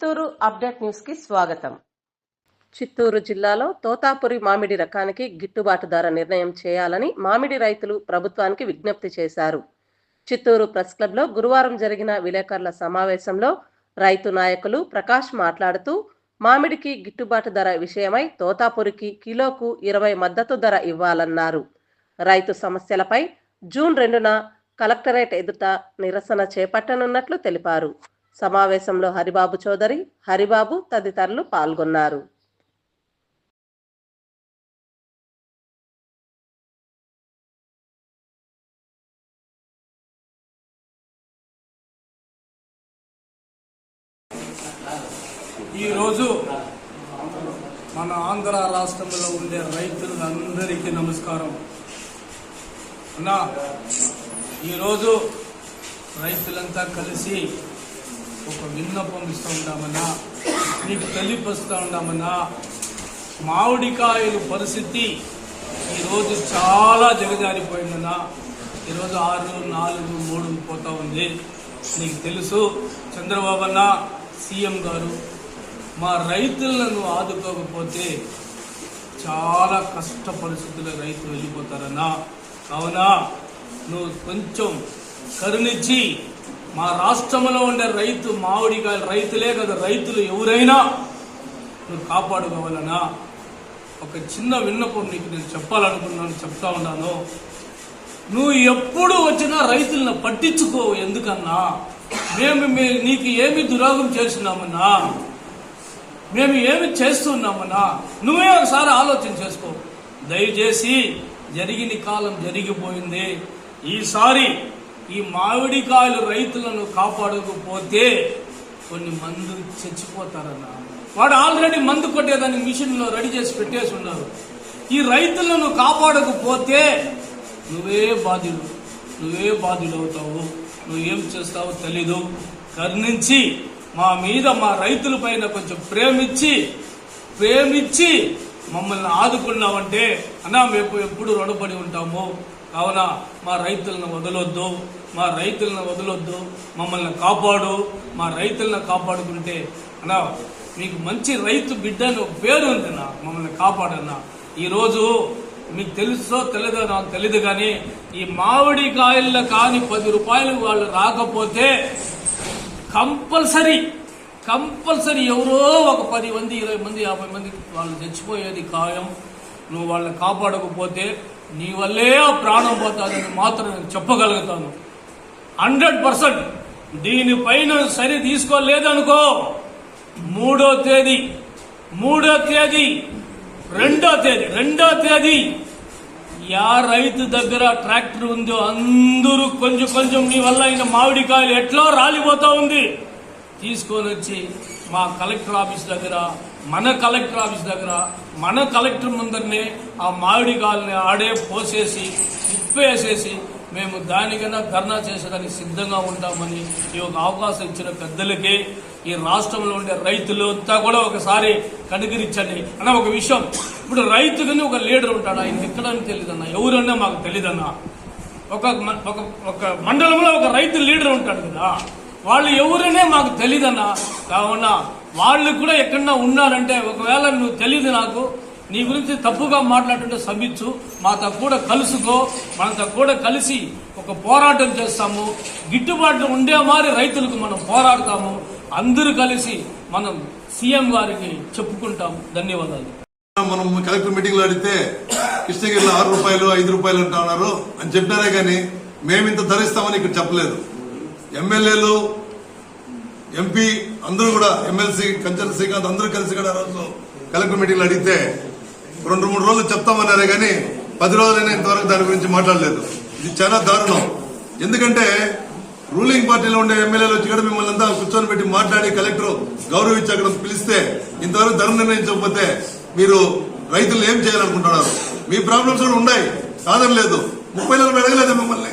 Chittoor update న్యూస్కి స్వాగతం. చిత్తూరు జిల్లాలో తోతాపురి మామిడి రకానికి గిట్టుబాటు ధర నిర్ణయం చేయాలని మామిడి రైతులు ప్రభుత్వానికి విజ్ఞప్తి చేశారు. చిత్తూరు ప్రెస్ క్లబ్లో గురువారం జరిగిన విలేకరుల సమావేశంలో రైతు నాయకులు ప్రకాష్ మాట్లాడుతూ మామిడికి గిట్టుబాటు ధర విషయమై తోతాపురికి కిలోకు ఇరవై మద్దతు ధర ఇవ్వాలన్నారు. రైతు సమస్యలపై జూన్ రెండున కలెక్టరేట్ ఎదుట నిరసన చేపట్టనున్నట్లు తెలిపారు. సమావేశంలో హరిబాబు చౌదరి హరిబాబు తదితరులు పాల్గొన్నారు. ఈరోజు మన ఆంధ్ర రాష్ట్రంలో ఉండే రైతులందరికీ నమస్కారం. అన్నా ఈరోజు రైతులంతా కలిసి ఒక విన్నపం ఇస్తూ ఉంటామన్నా మీకు తెలియపరుస్తూ ఉంటామన్నా మామిడికాయల పరిస్థితి ఈరోజు చాలా జగజారిపోయిందన్నా ఈరోజు ఆరు నాలుగు మూడు పోతా ఉంది. నీకు తెలుసు చంద్రబాబు అన్న సీఎం గారు మా రైతులను ఆదుకోకపోతే చాలా కష్ట పరిస్థితుల్లో రైతులు వెళ్ళిపోతారన్నా. కావున నువ్వు కొంచెం కరుణించి మా రాష్ట్రంలో ఉండే రైతు మామిడికాయలు రైతులే కదా రైతులు ఎవరైనా నువ్వు కాపాడుకోవాలన్నా ఒక చిన్న విన్నపం నీకు నేను చెప్పాలనుకున్నాను చెప్తా ఉన్నాను. నువ్వు ఎప్పుడు వచ్చినా రైతులను పట్టించుకో ఎందుకన్నా? మేము మీ- నీకు ఏమి దురాగం చేస్తున్నామన్నా? మేము ఏమి చేస్తున్నామన్నా? నువ్వే ఒకసారి ఆలోచన చేసుకో. దయచేసి జరిగిన కాలం జరిగిపోయింది. ఈసారి ఈ మామిడికాయలు రైతులను కాపాడకపోతే కొన్ని మందు చచ్చిపోతారన్నా. వాడు ఆల్రెడీ మందు కొట్టేదాన్ని మిషన్లో రెడీ చేసి పెట్టేసి ఉన్నారు. ఈ రైతులను కాపాడకపోతే నువ్వే బాధ్యుడు నువ్వే బాధ్యుడు అవుతావు నువ్వేం చేస్తావో తెలీదు. కరుణించి మా మీద మా రైతుల పైన కొంచెం ప్రేమిచ్చి ప్రేమిచ్చి మమ్మల్ని ఆదుకున్నావంటే అన్నా మేము ఎప్పుడు రుణపడి ఉంటాము. కావున మా రైతులను వదలొద్దు. మా రైతులను వదలొద్దు మమ్మల్ని కాపాడు మా రైతులను కాపాడుకుంటే అన్నా మీకు మంచి రైతు బిడ్డ అని పేరు ఉందన్నా మమ్మల్ని కాపాడన్నా. ఈరోజు మీకు తెలుసో తెలియదో నాకు తెలియదు కానీ ఈ మామిడి కాయల్లో కానీ పది రూపాయలు వాళ్ళు రాకపోతే కంపల్సరీ కంపల్సరీ ఎవరో ఒక పది మంది ఇరవై మంది యాభై మంది వాళ్ళు చచ్చిపోయేది ఖాయం. నువ్వు వాళ్ళని కాపాడకపోతే నీ వల్లే ప్రాణం పోతాదని మాత్రం నేను చెప్పగలుగుతాను. హండ్రెడ్ పర్సెంట్ దీనిపైన సరి తీసుకోలేదనుకో మూడో తేదీ మూడో తేదీ రెండో తేదీ రెండో తేదీ యా రైతు దగ్గర ట్రాక్టర్ ఉందో అందరూ కొంచెం కొంచెం నీ వల్ల అయిన మామిడికాయలు ఎట్లా రాలిపోతా ఉంది. తీసుకొని వచ్చి మా కలెక్టర్ ఆఫీస్ దగ్గర మన కలెక్టర్ ఆఫీస్ దగ్గర మన కలెక్టర్ ముందరనే ఆ మామిడికాయలని ఆడే పోసేసి ఇప్పేసేసి మేము దానికన్నా ధర్నా చేసేదానికి సిద్ధంగా ఉంటామని ఈ ఒక అవకాశం ఇచ్చిన పెద్దలకి ఈ రాష్ట్రంలో ఉండే రైతులు అంతా కూడా ఒకసారి కనుగరించండి అన్న ఒక విషయం. ఇప్పుడు రైతుకుని ఒక లీడర్ ఉంటాడు? ఆయన ఎక్కడని తెలియదన్నా ఎవరన్నా మాకు తెలియదన్నా ఒక ఒక ఒక మండలంలో ఒక రైతు లీడర్ ఉంటాడు కదా. వాళ్ళు ఎవరనే మాకు తెలియదన్నా కావున వాళ్ళు కూడా ఎక్కడన్నా ఉన్నారంటే ఒకవేళ నువ్వు తెలియదు నాకు నీ గురించి తప్పుగా మాట్లాడుతుంటే సమిచ్చు మాతో కూడా కలుసుకో. మనతో కూడా కలిసి ఒక పోరాటం చేస్తాము. గిట్టుబాటు ఉండే మారి రైతులకు మనం పోరాడతాము. అందరూ కలిసి మనం సీఎం గారికి చెప్పుకుంటాము. ధన్యవాదాలు. మనం కలెక్టర్ మీటింగ్లో అడిగితే కృష్ణగిరిలో ఆరు రూపాయలు ఐదు రూపాయలు అంటా ఉన్నారు. అని చెప్పారే కానీ మేము ఇంత ధరిస్తామని ఇక్కడ చెప్పలేదు. ఎమ్మెల్యేలు ఎంపీ అందరూ కూడా ఎమ్మెల్సీ కంచర్ శ్రీకాంత్ అందరూ కలిసి కూడా ఆ రోజు కలెక్టర్ మీటింగ్లో అడిగితే రెండు మూడు రోజులు చెప్తామన్నారే కానీ పది రోజులైనా ఇంతవరకు దాని గురించి మాట్లాడలేదు. ఇది చాలా దారుణం. ఎందుకంటే రూలింగ్ పార్టీలో ఉండే ఎమ్మెల్యేలు వచ్చి కూడా మిమ్మల్ని అంతా కూర్చొని పెట్టి మాట్లాడి కలెక్టర్ గౌరవించి అక్కడ పిలిస్తే ఇంతవరకు ధర నిర్ణయించకపోతే మీరు రైతులు ఏం చేయాలనుకుంటున్నారు? మీ ప్రాబ్లమ్స్ కూడా ఉన్నాయి. కాదని లేదు. ముప్పై నెలలు అడగలేదు మిమ్మల్ని?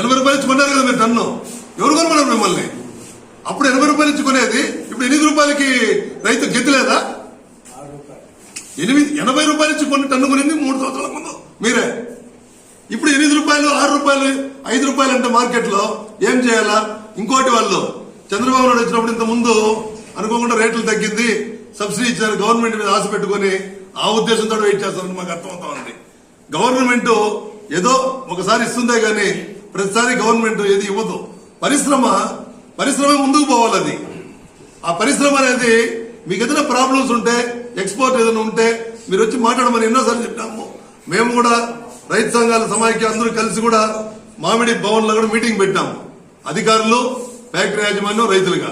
ఎనభై రూపాయలు ఇచ్చి కొన్నారు కదా మీరు టన్ను ఎవరు కొనమన్నారు మిమ్మల్ని? అప్పుడు ఎనభై రూపాయలు ఇచ్చి కొనేది ఇప్పుడు ఎనిమిది రూపాయలకి రైతు గెత్తలేదా? ఎనిమిది ఎనభై రూపాయలు ఇచ్చి కొన్ని టన్ను కొనింది మూడు సంవత్సరాల ముందు. మీరే. ఇప్పుడు ఎనిమిది రూపాయలు ఆరు రూపాయలు ఐదు రూపాయలు అంటే మార్కెట్లో ఏం చేయాలా? ఇంకోటి వాళ్ళు చంద్రబాబు నాయుడు వచ్చినప్పుడు ఇంత ముందు అనుకోకుండా రేట్లు తగ్గింది సబ్సిడీ ఇచ్చారు గవర్నమెంట్ మీద ఆశ పెట్టుకుని ఆ ఉద్దేశంతో వెయిట్ చేస్తామని మాకు అర్థమవుతా ఉంది గవర్నమెంట్ ఏదో ఒకసారి ఇస్తుందే కానీ ప్రతిసారి గవర్నమెంట్ ఏది ఇవ్వదు. పరిశ్రమ పరిశ్రమ ముందుకు పోవాలి అది ఆ పరిశ్రమ అనేది మీకు ఏదైనా ప్రాబ్లమ్స్ ఉంటే ఎక్స్పోర్ట్ ఏదైనా ఉంటే మీరు వచ్చి మాట్లాడమని ఎన్నోసార్లు చెప్పినాము మేము కూడా రైతు సంఘాల సమాఖ్య అందరూ కలిసి కూడా మామిడి భవన్లో కూడా మీటింగ్ పెట్టాము. అధికారులు ఫ్యాక్టరీ యాజమాన్యం రైతులుగా.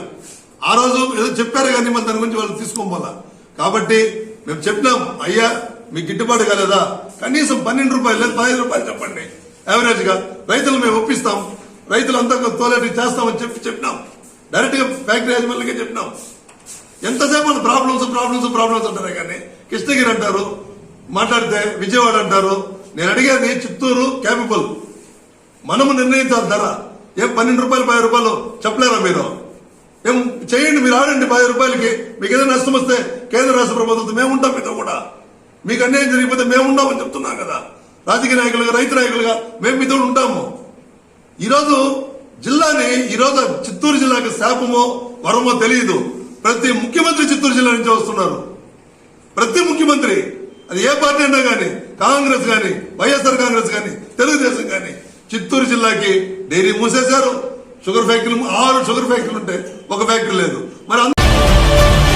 ఆ రోజు ఏదో చెప్పారు కానీ మన దాని గురించి వాళ్ళు తీసుకోపోలా కాబట్టి మేము చెప్పినాం అయ్యా మీకు గిట్టుబాటు కాలేదా? కనీసం పన్నెండు రూపాయలు లేదా పదిహేను రూపాయలు చెప్పండి. యావరేజ్గా రైతులు మేము ఒప్పిస్తాం. రైతులంతా తోలేటి చేస్తామని చెప్పి చెప్పినాం. డైరెక్ట్గా ఫ్యాక్టరీ యాజమాన్యకే చెప్పినాం. ఎంతసేపు మన ప్రాబ్లమ్స్ ప్రాబ్లమ్స్ ప్రాబ్లమ్స్ అంటారే కానీ కృష్ణగిరి అంటారు మాట్లాడితే విజయవాడ అంటారు. నేను అడిగేది చిత్తూరు క్యాపిబుల్ మనము నిర్ణయించాలి ధర. ఏం పన్నెండు రూపాయలు పది రూపాయలు చెప్పలేరా మీరు? ఏం చేయండి మీరు ఆడండి పది రూపాయలకి. మీకు ఏదైనా నష్టం వస్తే కేంద్ర రాష్ట్ర ప్రభుత్వంతో మేము ఉంటాం మీతో కూడా. మీకు అన్యాయం జరిగిపోతే మేము ఉంటామని చెప్తున్నాం కదా. రాజకీయ నాయకులుగా రైతు నాయకులుగా మేము మీతో ఉంటాము. ఈరోజు జిల్లాని ఈరోజు చిత్తూరు జిల్లాకి శాపమో వరమో తెలియదు ప్రతి ముఖ్యమంత్రి చిత్తూరు జిల్లా నుంచి వస్తున్నారు. ప్రతి ముఖ్యమంత్రి అది ఏ పార్టీ అయినా కానీ కాంగ్రెస్ కానీ వైఎస్ఆర్ కాంగ్రెస్ కానీ తెలుగుదేశం కానీ చిత్తూరు జిల్లాకి డైరీ మూసేశారు. షుగర్ ఫ్యాక్టరీలు ఆరు షుగర్ ఫ్యాక్టరీలు ఉంటాయి ఒక ఫ్యాక్టరీ లేదు. మరి అంద-